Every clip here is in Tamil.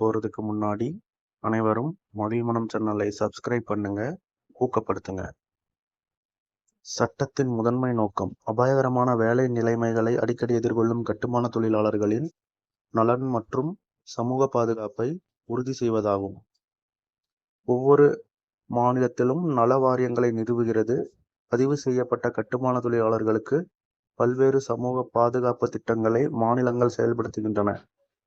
போகிறதுக்கு முன்னாடி, அனைவரும் மதில்மனம் சேனலை சப்ஸ்கிரைப் பண்ணுங்க, ஊக்கப்படுத்துங்க. சட்டத்தின் முதன்மை நோக்கம் அபாயகரமான வேலை நிலைமைகளை அடிக்கடி எதிர்கொள்ளும் கட்டுமான தொழிலாளர்களின் நலன் மற்றும் சமூக பாதுகாப்பை உறுதி செய்வதாகும். ஒவ்வொரு மாநிலத்திலும் நல வாரியங்களை நிறுவுகிறது. பதிவு செய்யப்பட்ட கட்டுமான தொழிலாளர்களுக்கு பல்வேறு சமூக பாதுகாப்பு திட்டங்களை மாநிலங்கள் செயல்படுத்துகின்றன.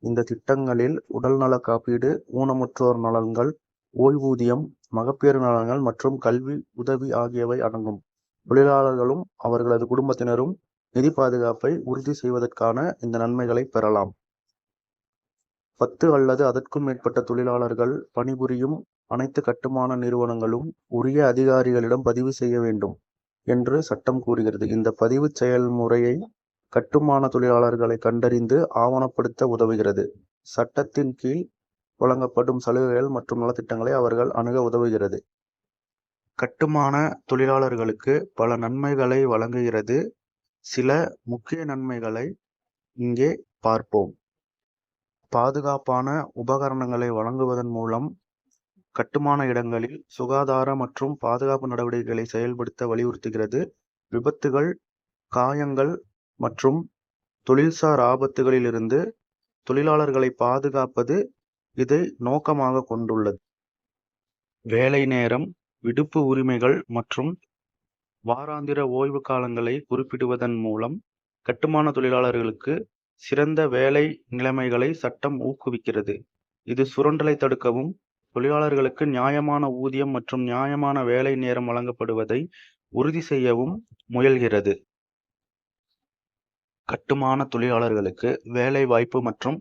இந்த திட்டங்களில் உடல்நல காப்பீடு, ஊனமுற்றோர் நலன்கள், ஓய்வூதியம், மகப்பேறு நலன்கள் மற்றும் கல்வி உதவி ஆகியவை அடங்கும். தொழிலாளர்களும் அவர்களது குடும்பத்தினரும் நிதி பாதுகாப்பை உறுதி செய்வதற்கான இந்த நன்மைகளை பெறலாம். பத்து அல்லது அதற்கும் மேற்பட்ட தொழிலாளர்கள் பணிபுரியும் அனைத்து கட்டுமான நிறுவனங்களும் உரிய அதிகாரிகளிடம் பதிவு செய்ய வேண்டும் என்று சட்டம் கூறுகிறது. இந்த பதிவுச் செயல்முறையை கட்டுமான தொழிலாளர்களை கண்டறிந்து ஆவணப்படுத்த உதவுகிறது. சட்டத்தின் கீழ் வழங்கப்படும் சலுகைகள் மற்றும் நலத்திட்டங்களை அவர்கள் அணுக உதவுகிறது. கட்டுமான தொழிலாளர்களுக்கு பல நன்மைகளை வழங்குகிறது. சில முக்கிய நன்மைகளை இங்கே பார்ப்போம். பாதுகாப்பான உபகரணங்களை வழங்குவதன் மூலம் கட்டுமான இடங்களில் சுகாதார மற்றும் பாதுகாப்பு நடவடிக்கைகளை செயல்படுத்த வலியுறுத்துகிறது. விபத்துகள், காயங்கள் மற்றும் தொழில்சார் ஆபத்துகளிலிருந்து தொழிலாளர்களை பாதுகாப்பது இதை நோக்கமாகக் கொண்டுள்ளது. வேலை நேரம், விடுப்பு உரிமைகள் மற்றும் வாராந்திர ஓய்வு காலங்களை குறிப்பிடுவதன் மூலம் கட்டுமான தொழிலாளர்களுக்கு சிறந்த வேலை நிலைமைகளை சட்டம் ஊக்குவிக்கிறது. இது சுரண்டலை தடுக்கவும், தொழிலாளர்களுக்கு நியாயமான ஊதியம் மற்றும் நியாயமான வேலை நேரம் வழங்கப்படுவதை உறுதி செய்யவும் முயல்கிறது. கட்டுமான தொழிலாளர்களுக்கு வேலை வாய்ப்பு மற்றும்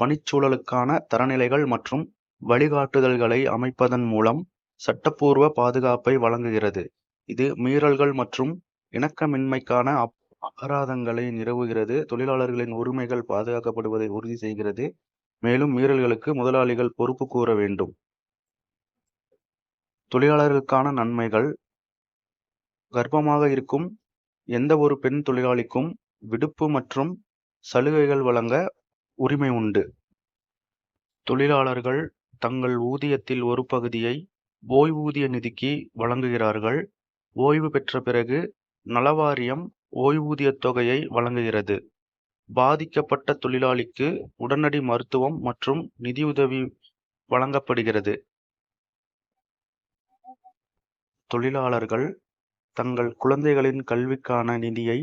பணிச்சூழலுக்கான தரநிலைகள் மற்றும் வழிகாட்டுதல்களை அமைப்பதன் மூலம் சட்டப்பூர்வ பாதுகாப்பை வழங்குகிறது. இது மீறல்கள் மற்றும் இணக்கமின்மைக்கான அபராதங்களை நிறுவுகிறது. தொழிலாளர்களின் உரிமைகள் பாதுகாக்கப்படுவதை உறுதி செய்கிறது. மேலும் மீறல்களுக்கு முதலாளிகள் பொறுப்பு கூற வேண்டும். தொழிலாளர்களுக்கான நன்மைகள் கர்ப்பமாக இருக்கும் எந்த ஒரு பெண் தொழிலாளிக்கும் விடுப்பு மற்றும் சலுகைகள் வழங்க உரிமை உண்டு. தொழிலாளர்கள் தங்கள் ஊதியத்தில் ஒரு பகுதியை ஓய்வூதிய நிதிக்கு வழங்குகிறார்கள். ஓய்வு பெற்ற பிறகு நலவாரியம் ஓய்வூதியத் தொகையை வழங்குகிறது. பாதிக்கப்பட்ட தொழிலாளிக்கு உடனடி மருத்துவம் மற்றும் நிதியுதவி வழங்கப்படுகிறது. தொழிலாளர்கள் தங்கள் குழந்தைகளின் கல்விக்கான நிதியை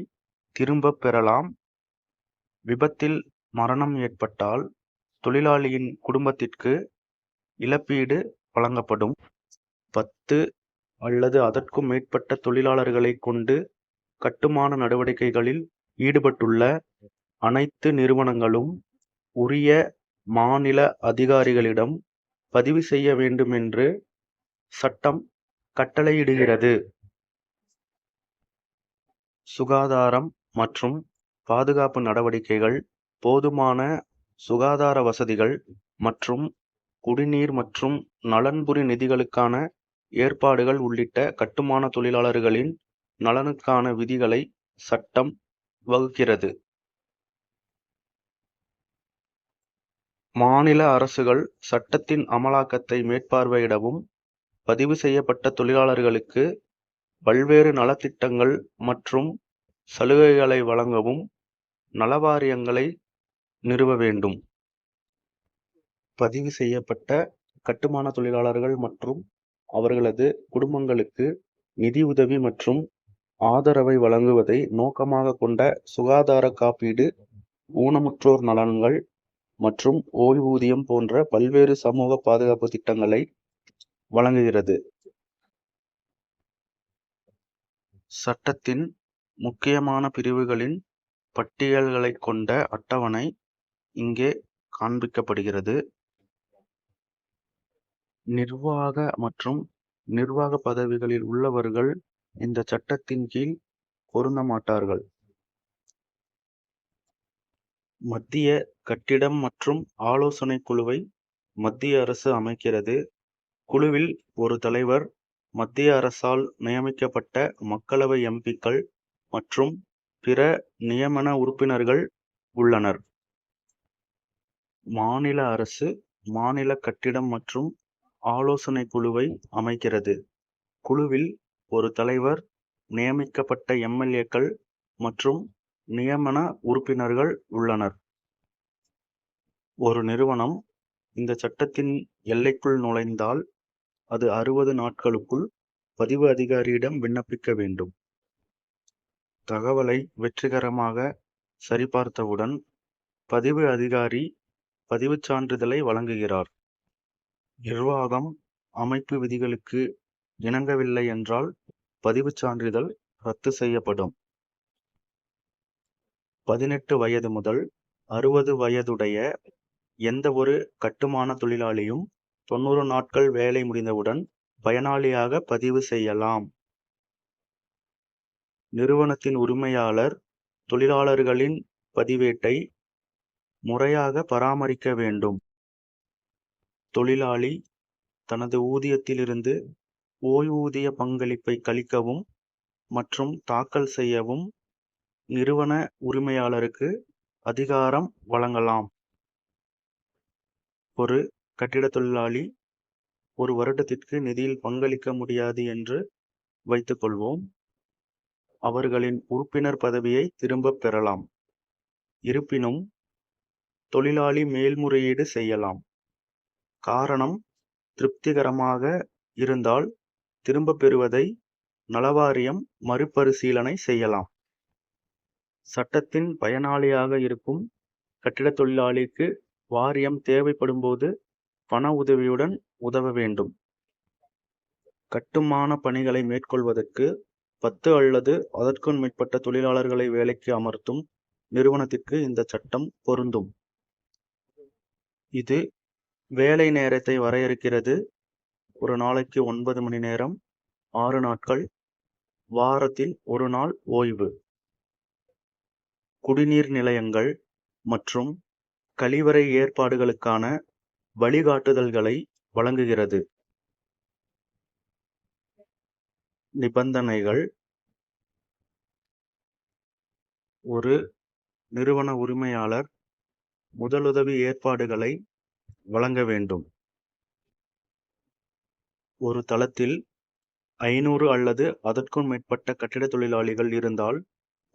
திரும்பப் பெறலாம். விபத்தில் மரணம் ஏற்பட்டால் தொழிலாளியின் குடும்பத்திற்கு இழப்பீடு வழங்கப்படும். பத்து அல்லது அதற்கும் மேற்பட்ட தொழிலாளர்களை கொண்டு கட்டுமான நடவடிக்கைகளில் ஈடுபட்டுள்ள அனைத்து நிறுவனங்களும் உரிய மாநில அதிகாரிகளிடம் பதிவு செய்ய வேண்டும் என்று சட்டம் கட்டளையிடுகிறது. சுகாதாரம் மற்றும் பாதுகாப்பு நடவடிக்கைகள், போதுமான சுகாதார வசதிகள் மற்றும் குடிநீர் மற்றும் நலன்புரி நிதிகளுக்கான ஏற்பாடுகள் உள்ளிட்ட கட்டுமான தொழிலாளர்களின் நலனுக்கான விதிகளை சட்டம் வகுக்கிறது. மாநில அரசுகள் சட்டத்தின் அமலாக்கத்தை மேற்பார்வையிடவும், பதிவு செய்யப்பட்ட தொழிலாளர்களுக்கு பல்வேறு நலத்திட்டங்கள் மற்றும் சலுகைகளை வழங்கவும் நலவாரியங்களை நிறுவ வேண்டும். பதிவு செய்யப்பட்ட கட்டுமான தொழிலாளர்கள் மற்றும் அவர்களது குடும்பங்களுக்கு நிதி உதவி மற்றும் ஆதரவை வழங்குவதை நோக்கமாக கொண்ட சுகாதார காப்பீடு, ஊனமுற்றோர் நலன்கள் மற்றும் ஓய்வூதியம் போன்ற பல்வேறு சமூக பாதுகாப்பு திட்டங்களை வழங்குகிறது. சட்டத்தின் முக்கியமான பிரிவுகளின் பட்டியல்களைக் கொண்ட அட்டவணை இங்கே காண்பிக்கப்படுகிறது. நிர்வாக மற்றும் நிர்வாக பதவிகளில் உள்ளவர்கள் இந்த சட்டத்தின் கீழ் பொருந்த மாட்டார்கள். மத்திய கட்டிடம் மற்றும் ஆலோசனை குழுவை மத்திய அரசு அமைக்கிறது. குழுவில் ஒரு தலைவர், மத்திய அரசால் நியமிக்கப்பட்ட மக்களவை எம்.பி.க்கள் மற்றும் பிற நியமன உறுப்பினர்கள் உள்ளனர். மாநில அரசு மாநில கட்டிடம் மற்றும் ஆலோசனை குழுவை அமைக்கிறது. குழுவில் ஒரு தலைவர், நியமிக்கப்பட்ட எம்.எல்.ஏ.க்கள் மற்றும் நியமன உறுப்பினர்கள் உள்ளனர். ஒரு நிறுவனம் இந்த சட்டத்தின் எல்லைக்குள் நுழைந்தால் அது அறுபது நாட்களுக்குள் பதிவு அதிகாரியிடம் விண்ணப்பிக்க வேண்டும். தகவலை வெற்றிகரமாக சரிபார்த்தவுடன், பதிவு அதிகாரி பதிவுச் சான்றிதழை வழங்குகிறார். நிர்வாகம் அமைப்பு விதிகளுக்கு இணங்கவில்லை என்றால் பதிவுச் சான்றிதழ் ரத்து செய்யப்படும். பதினெட்டு வயது முதல் அறுபது வயதுடைய எந்த ஒரு கட்டுமான தொழிலாளியும் தொண்ணூறு நாட்கள் வேலை முடிந்தவுடன் பயனாளியாக பதிவு செய்யலாம். நிறுவனத்தின் உரிமையாளர் தொழிலாளர்களின் பதிவேட்டை முறையாக பராமரிக்க வேண்டும். தொழிலாளி தனது ஊதியத்திலிருந்து ஓய்வூதிய பங்களிப்பை கழிக்கவும் மற்றும் தாக்கல் செய்யவும் நிறுவன உரிமையாளருக்கு அதிகாரம் வழங்கலாம். ஒரு கட்டிடத் தொழிலாளி ஒரு வருடத்திற்கு நிதியில் பங்களிக்க முடியாது என்று வைத்துக்கொள்வோம் அவர்களின் உறுப்பினர் பதவியை திரும்பப் பெறலாம். இருப்பினும், தொழிலாளி மேல்முறையீடு செய்யலாம். காரணம் திருப்திகரமாக இருந்தால் திரும்பப் பெறுவதை நலவாரியம் மறுபரிசீலனை செய்யலாம். சட்டத்தின் பயனாளியாக இருக்கும் கட்டிடத் தொழிலாளிக்கு வாரியம் தேவைப்படும்போது பண உதவியுடன் உதவ வேண்டும். கட்டுமான பணிகளை மேற்கொள்வதற்கு பத்து அல்லது அதற்கும் மேற்பட்ட தொழிலாளர்களை வேலைக்கு அமர்த்தும் நிறுவனத்திற்கு இந்தச் சட்டம் பொருந்தும். இது வேலை நேரத்தை வரையறுக்கிறது. ஒரு நாளைக்கு ஒன்பது மணி நேரம், ஆறு நாட்கள், வாரத்தில் ஒரு நாள் ஓய்வு. குடிநீர் நிலையங்கள் மற்றும் கழிவறை ஏற்பாடுகளுக்கான வழிகாட்டுதல்களை வழங்குகிறது. நிபந்தனைகள் ஒரு நிறுவன உரிமையாளர் முதலுதவி ஏற்பாடுகளை வழங்க வேண்டும். ஒரு தளத்தில் ஐநூறு அல்லது அதற்கும் மேற்பட்ட கட்டிடத் தொழிலாளிகள் இருந்தால்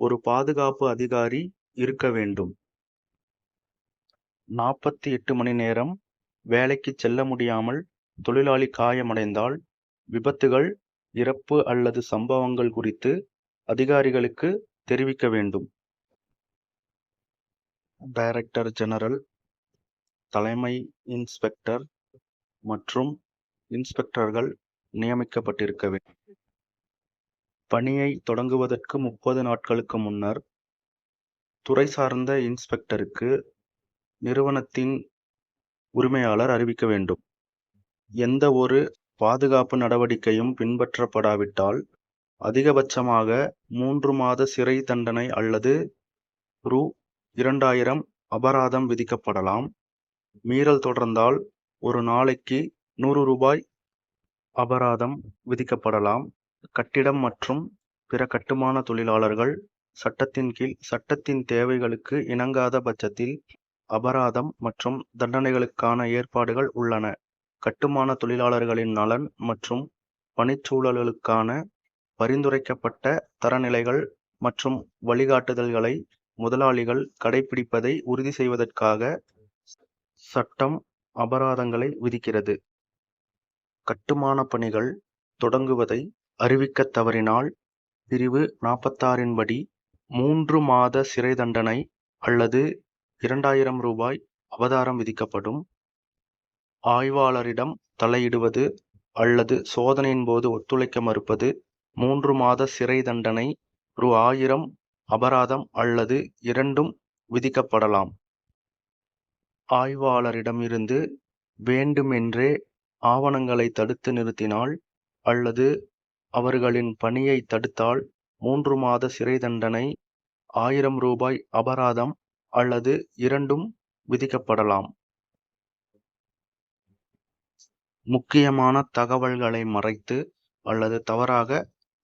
ஒரு பாதுகாப்பு அதிகாரி இருக்க வேண்டும். நாற்பத்தி எட்டு மணி நேரம் வேலைக்கு செல்ல முடியாமல் தொழிலாளி காயமடைந்தால், விபத்துகள், இறப்பு அல்லது சம்பவங்கள் குறித்து அதிகாரிகளுக்கு தெரிவிக்க வேண்டும். டைரக்டர் ஜெனரல், தலைமை இன்ஸ்பெக்டர் மற்றும் இன்ஸ்பெக்டர்கள் நியமிக்கப்பட்டிருக்க வேண்டும். பணியை தொடங்குவதற்கு முப்பது நாட்களுக்கு முன்னர், துறை சார்ந்த இன்ஸ்பெக்டருக்கு நிறுவனத்தின் உரிமையாளர் அறிவிக்க வேண்டும். எந்தவொரு பாதுகாப்பு நடவடிக்கையும் பின்பற்றப்படாவிட்டால், அதிகபட்சமாக மூன்று மாத சிறை தண்டனை அல்லது ரூ. இரண்டாயிரம் அபராதம் விதிக்கப்படலாம். மீறல் தொடர்ந்தால் ஒரு நாளைக்கு நூறு ரூபாய் அபராதம் விதிக்கப்படலாம். கட்டிடம் மற்றும் பிற கட்டுமான தொழிலாளர்கள் சட்டத்தின் கீழ் சட்டத்தின் தேவைகளுக்கு இணங்காத பட்சத்தில் அபராதம் மற்றும் தண்டனைகளுக்கான ஏற்பாடுகள் உள்ளன. கட்டுமான தொழிலாளர்களின் நலன் மற்றும் பணிச்சூழலுக்கான பரிந்துரைக்கப்பட்ட தரநிலைகள் மற்றும் வழிகாட்டுதல்களை முதலாளிகள் கடைப்பிடிப்பதை உறுதி செய்வதற்காக சட்டம் அபராதங்களை விதிக்கிறது. கட்டுமான பணிகள் தொடங்குவதை அறிவிக்கத் தவறினால், பிரிவு நாற்பத்தாறின்படி மூன்று மாத சிறை தண்டனை அல்லது இரண்டாயிரம் ரூபாய் அபராதம் விதிக்கப்படும். ஆய்வாளரிடம் தலையிடுவது அல்லது சோதனையின் போது ஒத்துழைக்க மறுப்பது மூன்று மாத சிறை தண்டனை, ரூ. ஆயிரம் அபராதம் அல்லது இரண்டும் விதிக்கப்படலாம். ஆய்வாளரிடமிருந்து வேண்டுமென்றே ஆவணங்களை தடுத்து நிறுத்தினால் அல்லது அவர்களின் பணியைத் தடுத்தால் மூன்று மாத சிறை தண்டனை, ஆயிரம் ரூபாய் அபராதம் அல்லது இரண்டும் விதிக்கப்படலாம். முக்கியமான தகவல்களை மறைத்து அல்லது தவறாக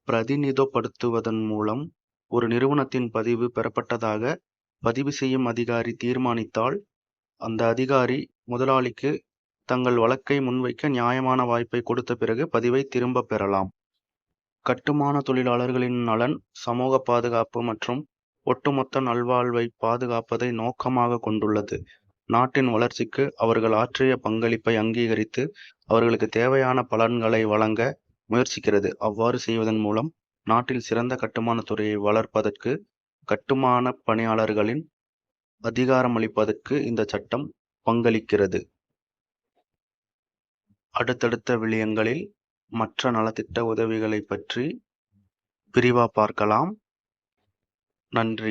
பிரதிநிதப்படுத்துவதன் மூலம் ஒரு நிறுவனத்தின் பதிவு பெறப்பட்டதாக பதிவு செய்யும் அதிகாரி தீர்மானித்தால், அந்த அதிகாரி முதலாளிக்கு தங்கள் வழக்கை முன்வைக்க நியாயமான வாய்ப்பை கொடுத்த பிறகு பதிவை திரும்பப் பெறலாம். கட்டுமான தொழிலாளர்களின் நலன், சமூக பாதுகாப்பு மற்றும் ஒட்டுமொத்த நல்வாழ்வை பாதுகாப்பதை நோக்கமாக கொண்டுள்ளது. நாட்டின் வளர்ச்சிக்கு அவர்கள் ஆற்றிய பங்களிப்பை அங்கீகரித்து, அவர்களுக்கு தேவையான பலன்களை வழங்க முயற்சிக்கிறது. அவ்வாறு செய்வதன் மூலம், நாட்டில் சிறந்த கட்டுமானத் துறையை வளர்ப்பதற்கு, கட்டுமான பணியாளர்களின் அதிகாரமளிப்பதற்கு இந்தச் சட்டம் பங்களிக்கிறது. அடுத்தடுத்த விளியங்களில் மற்ற நலத்திட்ட உதவிகளைப் பற்றி விரிவா பார்க்கலாம். நன்றி.